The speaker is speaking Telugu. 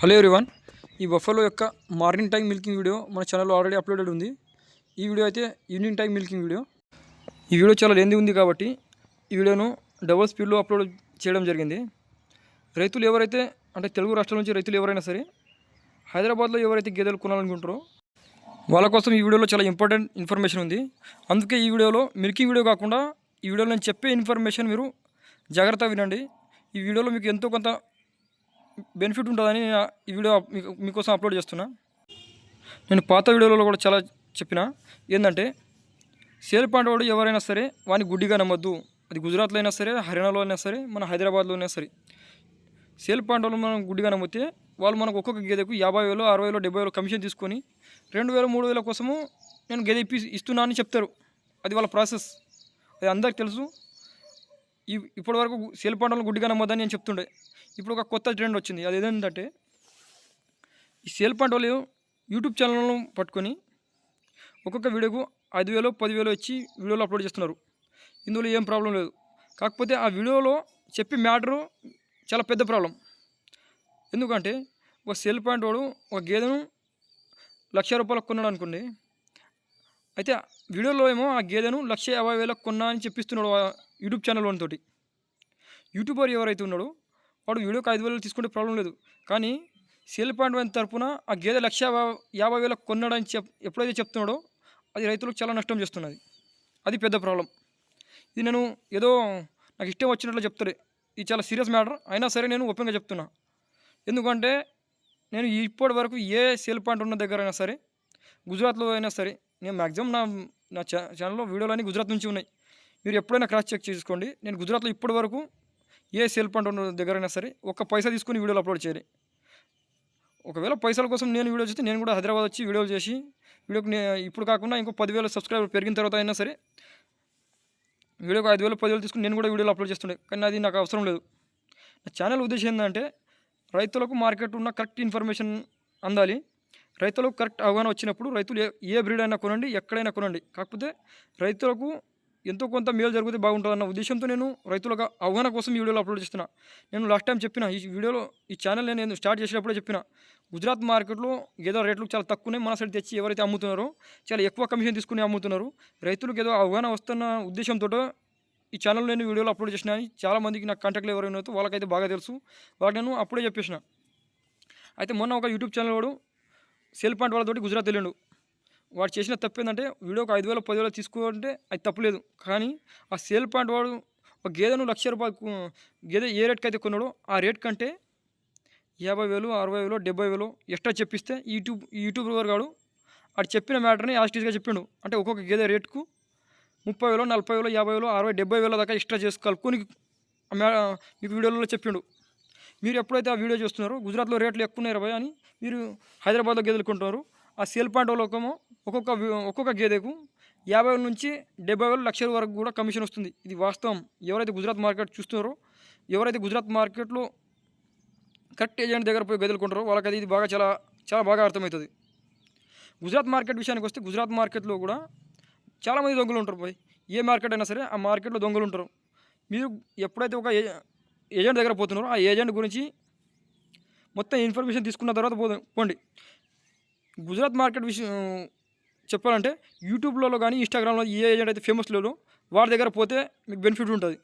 Hello everyone. ఈ బఫలో యొక్క మార్నింగ్ టైం మిల్కింగ్ వీడియో మన ఛానల్లో ఆల్రెడీ అప్లోడెడ్ ఉంది. ఈ వీడియో అయితే ఈవినింగ్ టైం మిల్కింగ్ వీడియో. ఈ వీడియో చాలా లెంది ఉంది కాబట్టి ఈ వీడియోను డబుల్ స్పీడ్లో అప్లోడ్ చేయడం జరిగింది. రైతులు ఎవరైతే అంటే తెలుగు రాష్ట్రాల నుంచి రైతులు ఎవరైనా సరే హైదరాబాద్లో ఎవరైతే గేదెలు కొనాలనుకుంటారో వాళ్ళ కోసం ఈ వీడియోలో చాలా ఇంపార్టెంట్ ఇన్ఫర్మేషన్ ఉంది. అందుకే ఈ వీడియోలో మిల్కింగ్ వీడియో కాకుండా ఈ వీడియోలో నేను చెప్పే ఇన్ఫర్మేషన్ మీరు జాగ్రత్తగా వినండి. ఈ వీడియోలో మీకు ఎంతో కొంత బెనిఫిట్ ఉంటుందని ఈ వీడియో మీకోసం అప్లోడ్ చేస్తున్నా. నేను పాత వీడియోలలో కూడా చాలా చెప్పిన. ఏంటంటే సేల్ పాయింట్ వాడు ఎవరైనా సరే వాని గుడ్డిగా నమ్మద్దు. అది గుజరాత్లో అయినా సరే హర్యానాలో అయినా సరే మన హైదరాబాద్లో అయినా సరే. సేల్ పాయింట్ వాళ్ళు మనం గుడ్డిగా నమ్మితే వాళ్ళు మనకు ఒక్కొక్క గేదెకు యాభై వేలు అరవై వేలు డెబ్బై వేలు కమిషన్ తీసుకొని రెండు వేలు మూడు వేల కోసము నేను గేదె ఇప్పి ఇస్తున్నా అని చెప్తారు. అది వాళ్ళ ప్రాసెస్. అది అందరికి తెలుసు. ఇప్పటివరకు ఇప్పటి వరకు సేల్ పాయింట్ గుడ్డిగా నమ్మొద్దని నేను చెప్తుండే. ఇప్పుడు ఒక కొత్త ట్రెండ్ వచ్చింది. అది ఏంటంటే ఈ సేల్ పాయింట్ వాళ్ళు యూట్యూబ్ ఛానల్ను పట్టుకొని ఒక్కొక్క వీడియోకు ఐదు వేలు పదివేలు ఇచ్చి వీడియోలు అప్లోడ్ చేస్తున్నారు. ఇందులో ఏం ప్రాబ్లం లేదు. కాకపోతే ఆ వీడియోలో చెప్పే మ్యాటరు చాలా పెద్ద ప్రాబ్లం. ఎందుకంటే ఒక సేల్ పాయింట్ వాడు ఒక గేదెను లక్ష రూపాయలకు కొన్నాడు అనుకోండి అయితే వీడియోలో ఏమో ఆ గేదెను లక్ష యాభై వేలకు కొన్నా అని చెప్పిస్తున్నాడు ఆ యూట్యూబ్ ఛానల్ వానితోటి యూట్యూబర్ ఎవరైతే ఉన్నాడో వాడు వీడియోకి ఐదు వేలు తీసుకుంటే ప్రాబ్లం లేదు. కానీ సేల్ పాయింట్ వాని తరపున ఆ గేదె లక్ష యాభై- వేలకు కొన్నాడని చెప్ ఎప్పుడైతే చెప్తున్నాడో అది రైతులకు చాలా నష్టం చేస్తున్నది. అది పెద్ద ప్రాబ్లం. ఇది నేను ఏదో నాకు ఇష్టం వచ్చినట్లు చెప్తారు ఇది చాలా సీరియస్ మ్యాటర్. అయినా సరే నేను ఓపెన్గా చెప్తున్నా. ఎందుకంటే నేను ఇప్పటి వరకు ఏ సేల్ పాయింట్ ఉన్న దగ్గర అయినా సరే గుజరాత్లో అయినా సరే నేను మ్యాక్సిమం నా నా ఛానల్లో వీడియోలు అన్నీ గుజరాత్ నుంచి ఉన్నాయి. మీరు ఎప్పుడైనా క్రాస్ చెక్ చేసుకోండి. నేను గుజరాత్లో ఇప్పటి వరకు ఏ సెల్ పాయింట్ ఉన్న దగ్గర అయినా సరే ఒక్క పైసా తీసుకుని వీడియోలు అప్లోడ్ చేయాలి. ఒకవేళ పైసల కోసం నేను వీడియో చేస్తే నేను కూడా హైదరాబాద్ వచ్చి వీడియోలు చేసి వీడియోకి ఇప్పుడు కాకుండా ఇంకో పదివేల సబ్స్క్రైబర్ పెరిగిన తర్వాత అయినా సరే వీడియోకి ఐదు వేలు పదివేలు తీసుకుని నేను కూడా వీడియోలు అప్లోడ్ చేస్తుండే. కానీ అది నాకు అవసరం లేదు. నా ఛానల్ ఉద్దేశం ఏంటంటే రైతులకు మార్కెట్ ఉన్న కరెక్ట్ ఇన్ఫర్మేషన్ అందాలి. రైతులకు కరెక్ట్ అవగాహన వచ్చినప్పుడు రైతులు ఏ బ్రీడ్ అయినా కొనండి ఎక్కడైనా కొనండి. కాకపోతే రైతులకు ఎంతో కొంత మేలు జరిగితే బాగుంటుందన్న ఉద్దేశంతో నేను రైతులకు అవగాహన కోసం ఈ వీడియోలో అప్లోడ్ చేస్తున్నా. నేను లాస్ట్ టైం చెప్పిన ఈ వీడియోలో ఈ ఛానల్ నేను స్టార్ట్ చేసేటప్పుడే చెప్పిన. గుజరాత్ మార్కెట్లో ఏదో రేట్లు చాలా తక్కువనే మన సైడ్ తెచ్చి ఎవరైతే అమ్ముతున్నారో చాలా ఎక్కువ కమిషన్ తీసుకుని అమ్ముతున్నారు రైతులకు ఏదో అవగాహన వస్తున్న ఉద్దేశంతో ఈ ఛానల్ నేను వీడియోలో అప్లోడ్ చేసిన చాలా మందికి నాకు కాంటాక్ట్లు ఎవరైనా వాళ్ళకైతే బాగా తెలుసు. వాళ్ళకి నేను అప్పుడే చెప్పేసిన. అయితే మొన్న ఒక యూట్యూబ్ ఛానల్ వాడు సేల్ పాయింట్ వాళ్ళతోటి గుజరాత్ వెళ్ళిండు. వాడు చేసిన తప్పు ఏంటంటే వీడియోకి ఐదు వేల పదివేలు తీసుకుంటే అది తప్పలేదు. కానీ ఆ సేల్ పాయింట్ వాడు ఒక గేదెను లక్ష రూపాయలు గేదె ఏ రేట్కి అయితే కొన్నాడో ఆ రేట్ కంటే యాభై వేలు అరవై వేలు డెబ్బై వేలు ఎక్స్ట్రా చెప్పిస్తే యూట్యూబ్ యూట్యూబర్ గాడు అటు చెప్పిన మ్యాటర్ని యాస్టీస్గా చెప్పిండు. అంటే ఒక్కొక్క గేదె రేట్కు ముప్పై వేలు నలభై వేలు యాభై వేలు అరవై డెబ్బై వేల దాకా ఎక్స్ట్రా చేసుకోవాలి మ్యా మీకు వీడియోలలో చెప్పిండు. మీరు ఎప్పుడైతే ఆ వీడియో చూస్తున్నారో గుజరాత్లో రేట్లు ఎక్కువ ఉన్నాయి భయ అని మీరు హైదరాబాద్లో గేదెలు కొంటున్నారు. ఆ సేల్ పాయింట్ లోకము ఒక్కొక్క ఒక్కొక్క గేదెకు యాభై వేల నుంచి డెబ్బై వేల లక్షల వరకు కూడా కమిషన్ వస్తుంది. ఇది వాస్తవం. ఎవరైతే గుజరాత్ మార్కెట్ చూస్తున్నారో ఎవరైతే గుజరాత్ మార్కెట్లో కరెక్ట్ ఏజెంట్ దగ్గర పోయి గదులు కొంటారో వాళ్ళకి అది ఇది బాగా చాలా చాలా బాగా అర్థమవుతుంది. గుజరాత్ మార్కెట్ విషయానికి వస్తే గుజరాత్ మార్కెట్లో కూడా చాలామంది దొంగలు ఉంటారు పోయి. ఏ మార్కెట్ అయినా సరే ఆ మార్కెట్లో దొంగలు ఉంటారు. మీరు ఎప్పుడైతే ఒక ఏ- ఏజెంట్ దగ్గర పోతున్నారో ఆ ఏజెంట్ గురించి మొత్తం ఇన్ఫర్మేషన్ తీసుకున్న తర్వాత పోండి. గుజరాత్ మార్కెట్ విషయం చెప్పాలంటే యూట్యూబ్లలో కానీ ఇన్స్టాగ్రామ్లో ఏ ఏజెంట్ అయితే ఫేమస్ లేదో వారి దగ్గర పోతే మీకు బెనిఫిట్ ఉంటుంది.